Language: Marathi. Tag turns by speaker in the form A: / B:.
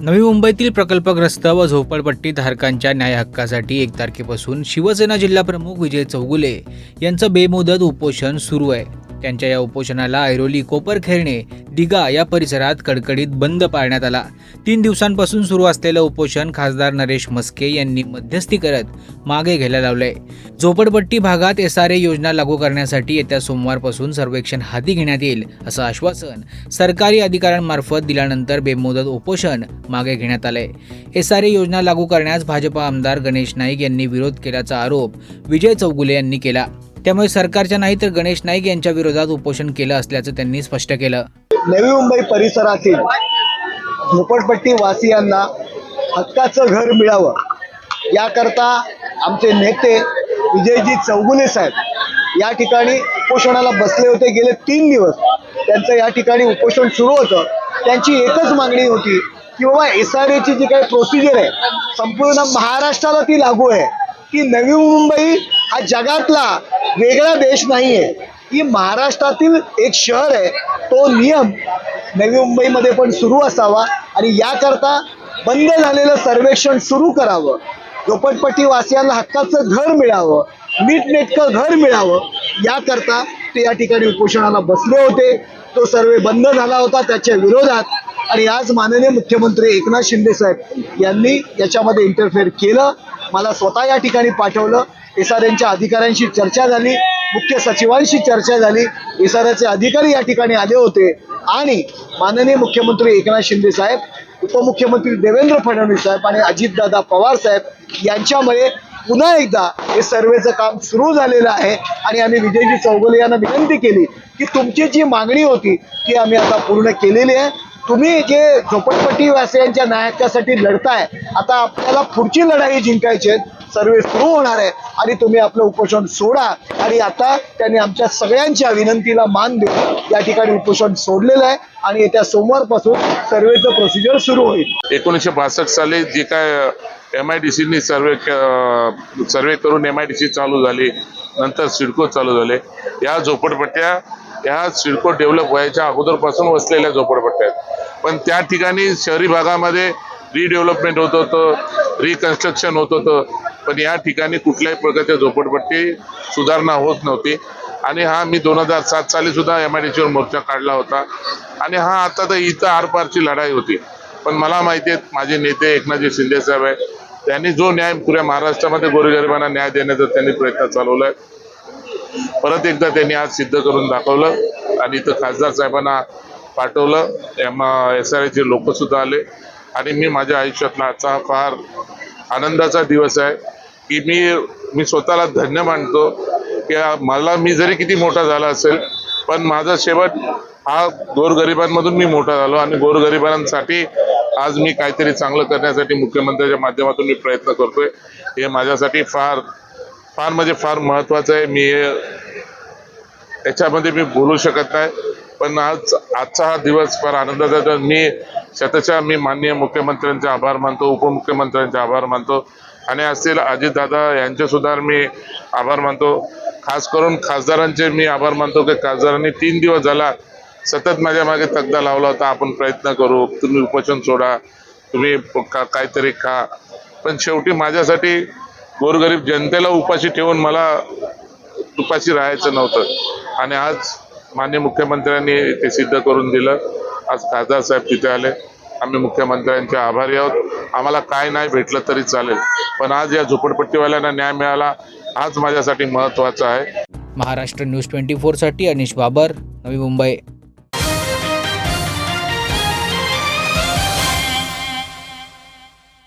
A: नवी मुंबईतील प्रकल्पग्रस्त व झोपडपट्टी धारकांच्या न्याय हक्कासाठी एक तारखेपासून शिवसेना जिल्हाप्रमुख विजय चौगुले यांचं बेमुदत उपोषण सुरू आहे. त्यांच्या या उपोषणाला ऐरोली कोपरखेरणे दिगा या परिसरात कडकडीत बंद पाळण्यात आला. तीन दिवसांपासून सुरू असलेलं उपोषण खासदार नरेश मस्के यांनी मध्यस्थी करत मागे घ्यायला लावलंय. झोपडपट्टी भागात एस आर ए योजना लागू करण्यासाठी येत्या सोमवारपासून सर्वेक्षण हाती घेण्यात येईल असं आश्वासन सरकारी अधिकाऱ्यांमार्फत दिल्यानंतर बेमुदत उपोषण मागे घेण्यात आलंय. एस आर ए योजना लागू करण्यास भाजपा आमदार गणेश नाईक यांनी विरोध केल्याचा आरोप विजय चौगुले यांनी केला. त्यामुळे सरकारच्या नाही तर गणेश नाईक यांच्या विरोधात उपोषण केलं असल्याचं त्यांनी स्पष्ट केलं.
B: नवी मुंबई परिसरातील झोपडपट्टी वासियांना हक्काचं घर मिळावं. याकरता आमचे नेते विजयजी चौगुले साहेब या ठिकाणी उपोषणाला बसले होते. गेले तीन दिवस त्यांचं या ठिकाणी उपोषण सुरू होतं. त्यांची एकच मागणी होती की बाबा एस आर एची जी काही प्रोसिजर आहे संपूर्ण महाराष्ट्राला ती लागू आहे. की नवी मुंबई हा जगातला वेगळा देश नाही आहे की महाराष्ट्रातील एक शहर आहे तो नियम नवी मुंबईमध्ये पण सुरू असावा आणि याकरता बंद झालेलं सर्वेक्षण सुरू करावं. झोपटपट्टीवासियांना हक्काचं घर मिळावं नीटनेटकं घर मिळावं याकरता ते या ठिकाणी उपोषणाला बसले होते. तो सर्वे बंद झाला होता त्याच्या विरोधात आणि आज माननीय मुख्यमंत्री एकनाथ शिंदे साहेब यांनी याच्यामध्ये इंटरफेअर केलं. मला स्वतः या ठिकाणी पाठवलं. एस आर एनच्या अधिकाऱ्यांशी चर्चा झाली. मुख्य सचिवांशी चर्चा झाली. एस अधिकारी या ठिकाणी आले होते. आणि माननीय मुख्यमंत्री एकनाथ शिंदे साहेब उपमुख्यमंत्री देवेंद्र फडणवीस साहेब आणि अजितदादा पवार साहेब यांच्यामुळे पुन्हा एकदा हे सर्वेचं काम सुरू झालेलं आहे आणि आम्ही विजयजी चौगुले यांना विनंती केली की तुमची जी मागणी होती ती आम्ही आता पूर्ण केलेली आहे. तुम्ही जे झोपडपट्टी वासियांच्या लढताय आता आपल्याला पुढची लढाई जिंकायची आहे. सर्वे सुरू होणार आहे आणि तुम्ही आपलं उपोषण सोडा. आणि आता त्यांनी आमच्या सगळ्यांच्या विनंतीला मान देऊन या ठिकाणी उपोषण सोडलेलं आहे आणि येत्या सोमवारपासून सर्वेचं प्रोसिजर सुरू होईल.
C: एकोणीसशे बासष्ट साली जे काय एम आय डी सीनी सर्वे सर्वे करून एम आय डी सी चालू झाली नंतर सिडको चालू झाले. या झोपडपट्ट्या ह्या सिडको डेव्हलप व्हायच्या अगोदरपासून वसलेल्या झोपडपट्ट्या आहेत. पण त्या ठिकाणी शहरी भागामध्ये रिडेव्हलपमेंट होत होतं रिकन्स्ट्रक्शन होत होतं. पण या ठिकाणी कुठल्याही प्रकारच्या झोपडपट्टी सुधारणा होत नव्हती. आणि हा मी दोन हजार सात साली सुद्धा एम आय डी सीवर मोर्चा काढला होता. आणि हा आता तर इथं आरपारची लढाई होती. पण मला माहिती आहे माझे नेते एकनाथजी शिंदे साहेब आहे. त्यांनी जो न्याय पुऱ्या महाराष्ट्रामध्ये गोरगरिबांना न्याय देण्याचा त्यांनी प्रयत्न चालवला आहे परत एकदा त्यांनी आज सिद्ध करून दाखवलं आणि इथं खासदार साहेबांना पाठवलं. एम एस आर आयचे लोकसुद्धा आले. आणि मी माझ्या आयुष्यातला आजचा हा फार आनंदाचा दिवस आहे. की मी मी स्वतःला धन्य मानतो. की मला मी जरी किती मोठा झाला असेल पण माझा शेवट हा गोरगरिबांमधून मी मोठा झालो आणि गोरगरिबांसाठी आज मी काहीतरी चांगलं करण्यासाठी मुख्यमंत्र्याच्या माध्यमातून मी प्रयत्न करतोय. हे माझ्यासाठी फार फार म्हणजे फार महत्त्वाचं आहे. मी याच्यामध्ये मी बोलू शकत नाही. पण आज आजचा हा दिवस फार आनंदाचा तर मी शतशः मी माननीय मुख्यमंत्र्यांचे आभार मानतो उपमुख्यमंत्र्यांचे आभार मानतो. आणि असतील अजितदादा यांचेसुद्धा मी आभार मानतो. खास करून खासदारांचे मी आभार मानतो की खासदारांनी तीन दिवस झाला सतत माझ्या मागे तगदा लावला होता. आपण प्रयत्न करू तुम्ही उपोषण सोडा तुम्ही का काहीतरी खा. पण शेवटी माझ्यासाठी गोरगरीब जनतेला उपाशी ठेवून मला उपाशी राहायचं नव्हतं. आणि आज माननीय मुख्यमंत्र्यांनी ते सिद्ध करून दिलं. आज खासदार साहेब तिथे आले. आम्ही मुख्यमंत्र्यांचे आभारी आहोत. आम्हाला काय नाही भेटलं तरी चालेल. पण आज या झोपडपट्टीवाल्यांना न्याय मिळाला हाच माझ्यासाठी महत्त्वाचा आहे.
A: महाराष्ट्र न्यूज ट्वेंटी फोरसाठी अनिश बाबर नवी मुंबई.